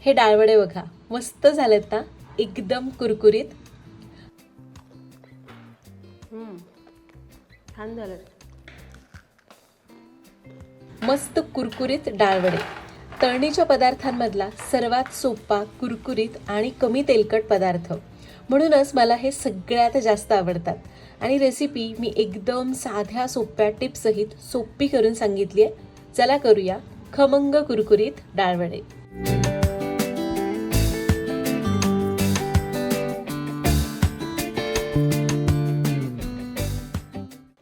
हे डाळवडे बघा. मस्त झालेत ना? एकदम कुरकुरीत. छान झालं मस्त कुरकुरीत डाळवडे. तळणीच्या पदार्थांमधला सर्वात सोपा कुरकुरीत आणि कमी तेलकट पदार्थ. म्हणूनच मला हे सगळ्यात जास्त आवडतात. आणि रेसिपी मी एकदम साध्या सोप्या टिप्ससहित सोपी करून सांगितली आहे चला करूया खमंग कुरकुरीत डाळवडे.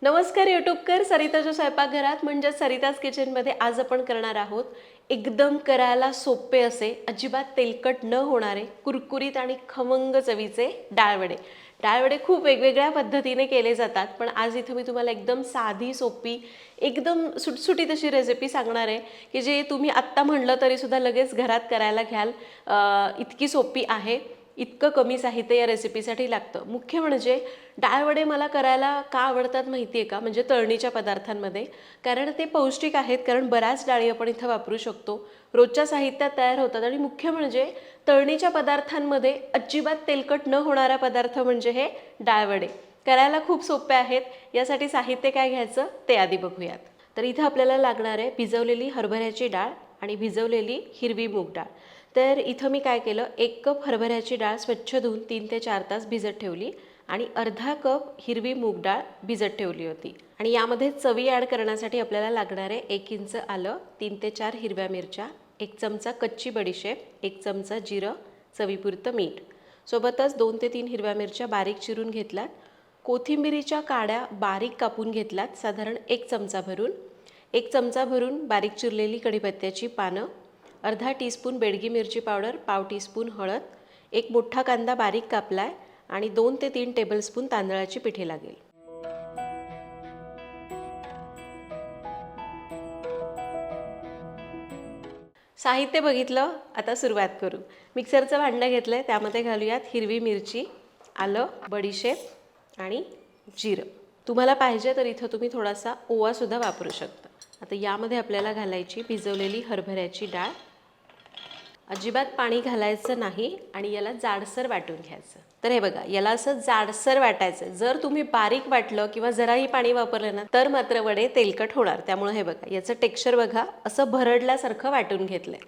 नमस्कार युट्यूबकर सरिताच्या स्वयंपाकघरात म्हणजे सरिताज किचनमध्ये आज आपण करणार आहोत एकदम करायला सोपे असे अजिबात तेलकट न होणारे कुरकुरीत आणि खमंग चवीचे डाळवडे. डाळवडे खूप वेगवेगळ्या पद्धतीने केले जातात पण आज इथं मी तुम्हाला एकदम साधी सोपी एकदम सुटसुटीत अशी रेसिपी सांगणार आहे की जे तुम्ही आत्ता म्हणलं तरीसुद्धा लगेच घरात करायला घ्याल इतकी सोपी आहे. इतकं कमी साहित्य या रेसिपीसाठी लागतं. मुख्य म्हणजे डाळवडे मला करायला का आवडतात माहिती आहे का? म्हणजे तळणीच्या पदार्थांमध्ये. कारण ते पौष्टिक आहेत कारण बऱ्याच डाळी आपण इथं वापरू शकतो. रोजच्या साहित्यात तयार होतात आणि मुख्य म्हणजे तळणीच्या पदार्थांमध्ये अजिबात तेलकट न होणारा पदार्थ म्हणजे हे डाळवडे करायला खूप सोपे आहेत. यासाठी साहित्य काय घ्यायचं? ते आधी बघूयात. तर इथं आपल्याला लागणार आहे भिजवलेली हरभऱ्याची डाळ आणि भिजवलेली हिरवी मूग डाळ. तर इथं मी काय केलं एक कप हरभऱ्याची डाळ स्वच्छ धुवून तीन ते चार तास भिजत ठेवली आणि अर्धा कप हिरवी मूग डाळ भिजत ठेवली होती. आणि यामध्ये चवी ॲड करण्यासाठी आपल्याला लागणारे एक इंच आलं तीन ते चार हिरव्या मिरच्या एक चमचा कच्ची बडीशेप एक चमचा जिरं चवीपुरतं मीठ. सोबतच दोन ते तीन हिरव्या मिरच्या बारीक चिरून घेतल्यात. कोथिंबिरीच्या काड्या बारीक कापून घेतल्यात साधारण एक चमचा भरून. एक चमचा भरून बारीक चिरलेली कढीपत्त्याची पानं अर्धा टीस्पून बेडगी मिरची पावडर पाव टीस्पून हळद एक मोठा कांदा बारीक कापलाय आणि दोन ते तीन टेबलस्पून तांदळाची पिठी लागेल. साहित्य बघितलं आता सुरुवात करू. मिक्सरचं भांडं घेतलं आहे त्यामध्ये घालूयात हिरवी मिरची आलं बडीशेप आणि जिरं. तुम्हाला पाहिजे तर इथं तुम्ही थोडासा ओवासुद्धा वापरू शकता. आता यामध्ये आपल्याला घालायची भिजवलेली हरभऱ्याची डाळ अजिबात पाणी घालायचं नाही आणि याला जाडसर वाटून घ्यायचं. तर हे बघा याला असं जाडसर वाटायचं. जर तुम्ही बारीक वाटलं किंवा जराही पाणी वापरलं ना तर मात्र वडे तेलकट होणार. त्यामुळे हे बघा याचं टेक्स्चर बघा असं भरडल्यासारखं वाटून घेतलंय.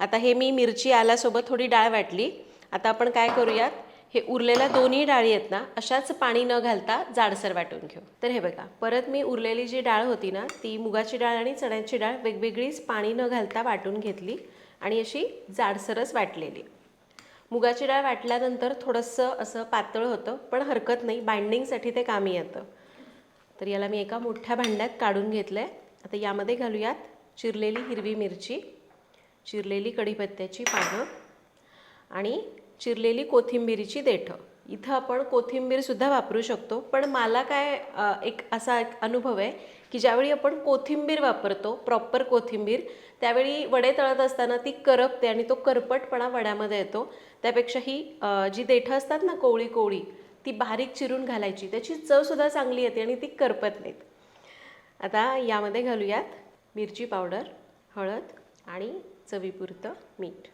आता हे मी मिरची आल्यासोबत थोडी डाळ वाटली. आता आपण काय करूयात? हे उरलेल्या दोन्ही डाळी आहेत ना अशाच पाणी न घालता जाडसर वाटून घेऊ. तर हे बघा परत मी उरलेली जी डाळ होती ना ती मुगाची डाळ आणि चण्याची डाळ वेगवेगळीच पाणी न घालता वाटून घेतली. आणि अशी जाडसरच वाटलेली. मुगाची डाळ वाटल्यानंतर थोडंसं असं पातळ होतं पण हरकत नाही. बाइंडिंगसाठी ते कामी येतं. तर याला मी एका मोठ्या भांड्यात काढून घेतलं आहे आता यामध्ये घालूयात चिरलेली हिरवी मिरची चिरलेली कढीपत्त्याची पानं आणि चिरलेली कोथिंबिरीची देठं. इथं आपण कोथिंबीरसुद्धा वापरू शकतो. पण मला काय एक असा एक अनुभव आहे की ज्यावेळी आपण कोथिंबीर वापरतो प्रॉपर कोथिंबीर त्यावेळी वडे तळत असताना ती करपते आणि तो करपटपणा वड्यामध्ये येतो. त्यापेक्षा ही जी देठं असतात ना कोवळी कोवळी ती बारीक चिरून घालायची. त्याची चवसुद्धा चांगली येते आणि ती करपत नाहीत. आता यामध्ये घालूयात मिरची पावडर हळद आणि चवीपुरतं मीठ.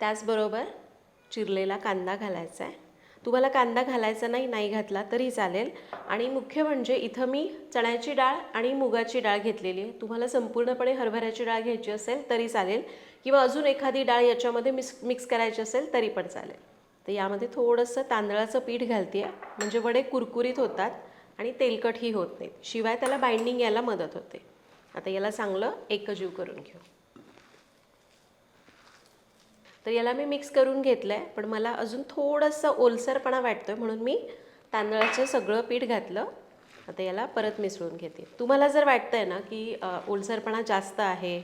त्याचबरोबर चिरलेला कांदा घालायचा आहे. तुम्हाला कांदा घालायचा नाही नाही घातला तरी चालेल. आणि मुख्य म्हणजे इथं मी चण्याची डाळ आणि मुगाची डाळ घेतलेली आहे. तुम्हाला संपूर्णपणे हरभऱ्याची डाळ घ्यायची असेल तरी चालेल. किंवा अजून एखादी डाळ याच्यामध्ये मिक्स मिक्स करायची असेल तरी पण चालेल. तर यामध्ये थोडंसं तांदळाचं पीठ घालते. आहे म्हणजे वडे कुरकुरीत होतात आणि तेलकटही होत नाहीत. शिवाय त्याला बाइंडिंग यायला मदत होते. आता याला चांगलं एकजीव करून घेऊ. तर याला मी मिक्स करून घेतलं आहे पण मला अजून थोडंसं ओलसरपणा वाटतो आहे म्हणून मी तांदळाचं सगळं पीठ घातलं. आता याला परत मिसळून घेते. तुम्हाला जर वाटतं आहे ना की ओलसरपणा जास्त आहे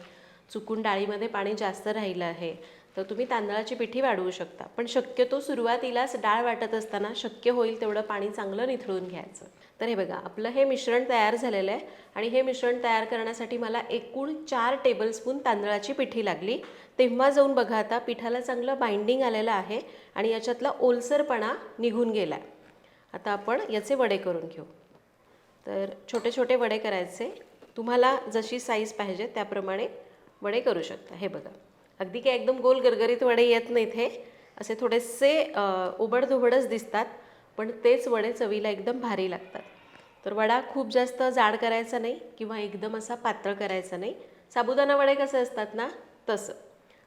चुकून डाळीमध्ये पाणी जास्त राहिलं आहे तर तुम्ही तांदळाची पिठी वाढवू शकता. पण शक्यतो सुरुवातीलाच डाळ वाटत असताना शक्य होईल तेवढं पाणी चांगलं निथळून घ्यायचं. तर हे बघा आपलं हे मिश्रण तयार झालेलं आहे आणि हे मिश्रण तयार करण्यासाठी मला एकूण चार टेबलस्पून तांदळाची पिठी लागली. तेव्हा जाऊन बघा आता पिठाला चांगलं बाइंडिंग आलेलं आहे आणि याच्यातला ओलसरपणा निघून गेला आहे आता आपण याचे वडे करून घेऊ. तर छोटे छोटे वडे करायचे. तुम्हाला जशी साईज पाहिजे त्याप्रमाणे वडे करू शकता. हे बघा. अगदी काय एकदम गोल गरगरीत वडे येत नाहीत हे. असे थोडेसे उबडधुबडच दिसतात पण तेच वडे चवीला एकदम भारी लागतात. तर वडा खूप जास्त जाड करायचा नाही किंवा एकदम असा पातळ करायचा नाही. साबुदाणा वडे कसे असतात ना तसं.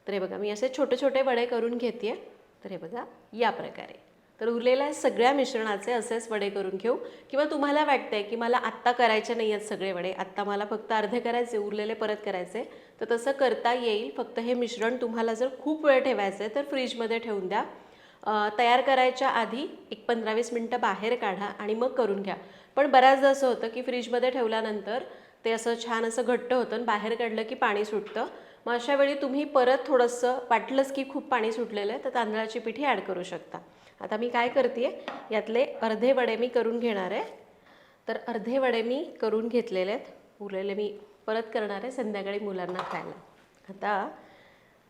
तर हे बघा मी असे छोटे छोटे वडे करून घेते तर हे बघा या प्रकारे. तर उरलेल्या सगळ्या मिश्रणाचे असेच वडे करून घेऊ. किंवा तुम्हाला वाटतंय की मला आत्ता करायचे नाही आहेत सगळे वडे आत्ता मला फक्त अर्धे करायचे उरलेले परत करायचे तर तसं करता येईल. फक्त हे मिश्रण तुम्हाला जर खूप वेळ ठेवायचं आहे तर फ्रीजमध्ये ठेवून द्या. तयार करायच्या आधी एक पंधरा वीस मिनटं बाहेर काढा आणि मग करून घ्या. पण बऱ्याचदा असं होतं की फ्रीजमध्ये ठेवल्यानंतर ते असं छान असं घट्ट होतं आणि बाहेर काढलं की पाणी सुटतं. मग अशा वेळी तुम्ही परत थोडंसं वाटलंच की खूप पाणी सुटलेलं आहे तर तांदळाची पिठी ॲड करू शकता. आता मी काय करते यातले अर्धे वडे मी करून घेणार आहे. तर अर्धे वडे मी करून घेतलेले आहेत. उरलेले मी परत करणार आहे संध्याकाळी मुलांना खायला. आता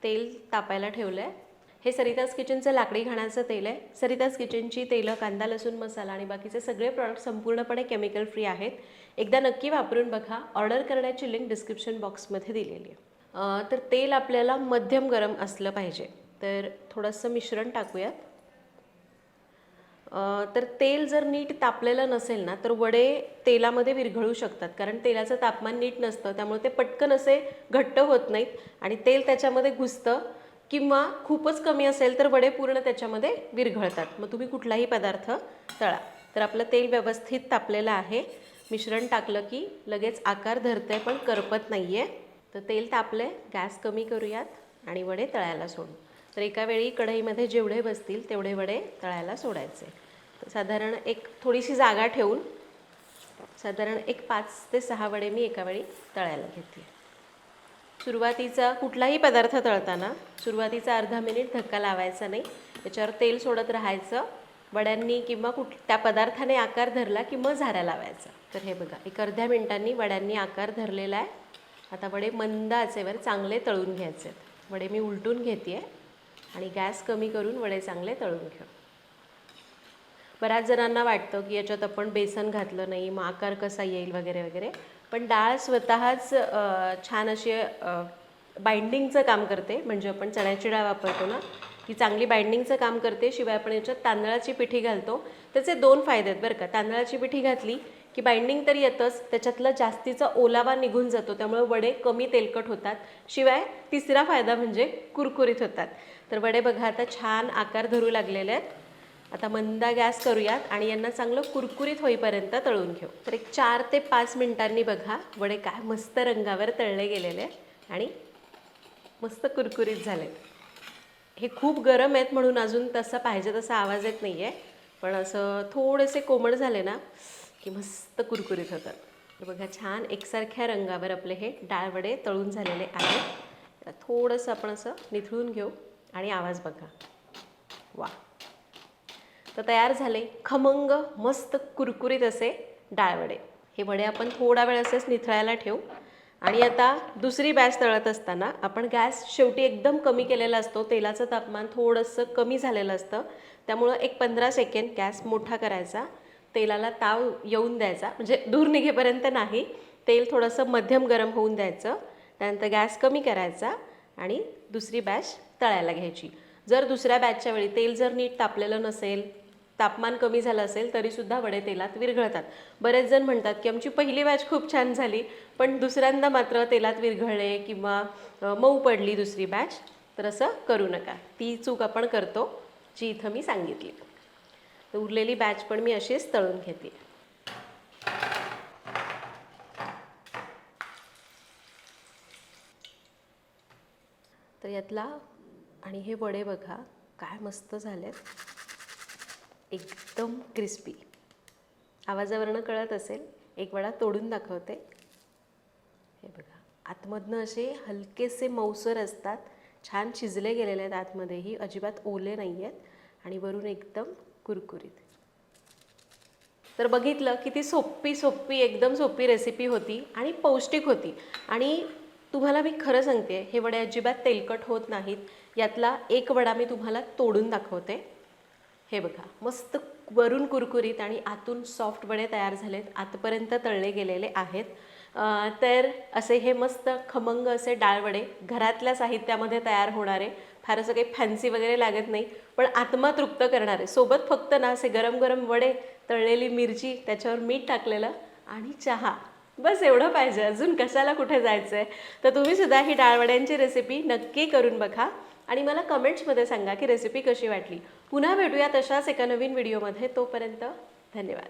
तेल तापायला ठेवलं आहे हे सरिताज किचनचं लाकडी घाण्याचं तेल आहे. सरिताज किचनची तेलं कांदा लसूण मसाला आणि बाकीचे सगळे प्रॉडक्ट संपूर्णपणे केमिकल फ्री आहेत. एकदा नक्की वापरून बघा. ऑर्डर करण्याची लिंक डिस्क्रिप्शन बॉक्समध्ये दिलेली आहे. तर तेल आपल्याला मध्यम गरम असलं पाहिजे. तर थोडंसं मिश्रण टाकूयात. तर तेल जर नीट तापलेलं नसेल ना तर वडे तेलामध्ये विरघळू शकतात. कारण तेलाचं तापमान नीट नसतं त्यामुळे ते पटकन असे घट्ट होत नाहीत. आणि तेल त्याच्यामध्ये घुसतं किंवा खूपच कमी असेल तर वडे पूर्ण त्याच्यामध्ये विरघळतात. मग तुम्ही कुठलाही पदार्थ तळा. तर आपलं तेल व्यवस्थित तापलेलं आहे. मिश्रण टाकलं की लगेच आकार धरतंय पण करपत नाही आहे तर तेल तापले गॅस कमी करूयात आणि वडे तळायला सोडू. तर एका वेळी कढईमध्ये जेवढे बसतील तेवढे वडे तळायला सोडायचे. तर साधारण एक थोडीशी जागा ठेवून साधारण एक पाच ते सहा वडे मी एका वेळी तळायला घेते सुरुवातीचा कुठलाही पदार्थ तळताना सुरुवातीचा अर्धा मिनिट धक्का लावायचा नाही. त्याच्यावर तेल सोडत राहायचं. वड्यांनी किंवा कुठ त्या पदार्थाने आकार धरला की मग झाऱ्या लावायचा. तर हे बघा एक अर्ध्या मिनिटांनी वड्यांनी आकार धरलेला आहे. आता वडे मंद आचेवर चांगले तळून घ्यायचे आहेत. वडे मी उलटून घेते आणि गॅस कमी करून वडे चांगले तळून घेऊ. बऱ्याच जणांना वाटतं की याच्यात आपण बेसन घातलं नाही मग आकार कसा येईल वगैरे वगैरे. पण डाळ स्वतःच छान अशी बाइंडिंगचं काम करते. म्हणजे आपण चण्याची डाळ वापरतो ना की चांगली बाइंडिंगचं काम करते. शिवाय आपण याच्यात तांदळाची पिठी घालतो. त्याचे दोन फायदे आहेत बरं का. तांदळाची पिठी घातली की बाइंडिंग तर येतंच त्याच्यातला जास्तीचा ओलावा निघून जातो. त्यामुळे वडे कमी तेलकट होतात. शिवाय तिसरा फायदा म्हणजे कुरकुरीत होतात. तर वडे बघा आता छान आकार धरू लागलेले आहेत. आता मंदा गॅस करूयात आणि यांना चांगलं कुरकुरीत होईपर्यंत तळून घेऊ. तर एक चार ते पाच मिनिटांनी बघा वडे काय मस्त रंगावर तळले गेलेले आहेत आणि मस्त कुरकुरीत झाले हे खूप गरम आहेत म्हणून अजून तसा पाहिजे तसा आवाज येत नाही आहे पण असं थोडेसे कोमट झाले ना की मस्त कुरकुरीत होतात. तर बघा छान एकसारख्या रंगावर आपले हे डाळवडे तळून झालेले आहेत. त्याला थोडंसं आपण असं निथळून घेऊ आणि आवाज बघा. वा. तर तयार झाले खमंग मस्त कुरकुरीत असे डाळवडे हे वडे आपण थोडा वेळ असेच निथळायला ठेवू. आणि आता दुसरी बॅच तळत असताना आपण गॅस शेवटी एकदम कमी केलेला असतो. तेलाचं तापमान थोडंसं कमी झालेलं असतं. त्यामुळं एक पंधरा सेकंड गॅस मोठा करायचा. तेलाला ताव येऊन द्यायचा. म्हणजे दूर निघेपर्यंत नाही. तेल थोडंसं मध्यम गरम होऊन द्यायचं. त्यानंतर गॅस कमी करायचा आणि दुसरी बॅच तळायला घ्यायची. जर दुसऱ्या बॅचच्या वेळी तेल जर नीट तापलेलं नसेल तापमान कमी झालं असेल तरीसुद्धा वडे तेलात विरघळतात. बरेच जण म्हणतात की आमची पहिली बॅच खूप छान झाली पण दुसऱ्यांदा मात्र तेलात विरघळले किंवा मऊ पडली दुसरी बॅच तर असं करू नका. ती चूक आपण करतो जी इथं मी सांगितली. तर उरलेली बॅच पण मी अशीच तळून घेते. तर यातला आणि हे वडे बघा काय मस्त झालेत. एकदम क्रिस्पी आवाजावरनं कळत असेल एक वडा तोडून दाखवते. हे बघा आतमधनं असे हलकेसे मऊसर असतात. छान शिजले गेलेले आहेत आतमध्येही अजिबात ओले नाही आहेत आणि वरून एकदम कुरकुरीत. तर बघितलं किती सोपी सोपी एकदम सोपी रेसिपी होती आणि पौष्टिक होती. आणि तुम्हाला मी खरं सांगते हे वडे अजिबात तेलकट होत नाहीत. यातला एक वडा मी तुम्हाला तोडून दाखवते. हे बघा मस्त वरून कुरकुरीत आणि आतून सॉफ्ट वडे तयार झालेत. आतपर्यंत तळले गेलेले आहेत. तर असे हे मस्त खमंग असे डाळवडे घरातल्या साहित्यामध्ये तयार होणारे. फार असं काही फॅन्सी वगैरे लागत नाही. पण आत्मा तृप्त करणारे. सोबत फक्त ना असे गरम गरम वडे तळलेली मिरची त्याच्यावर मीठ टाकलेलं आणि चहा. बस एवढं पाहिजे. अजून कशाला कुठे जायचं आहे तर तुम्ही सुद्धा ही डाळवड्यांची रेसिपी नक्की करून बघा. आणि मला कमेंट्समध्ये सांगा की रेसिपी कशी वाटली. पुन्हा भेटूया तशाच एका नवीन व्हिडिओमध्ये तोपर्यंत धन्यवाद.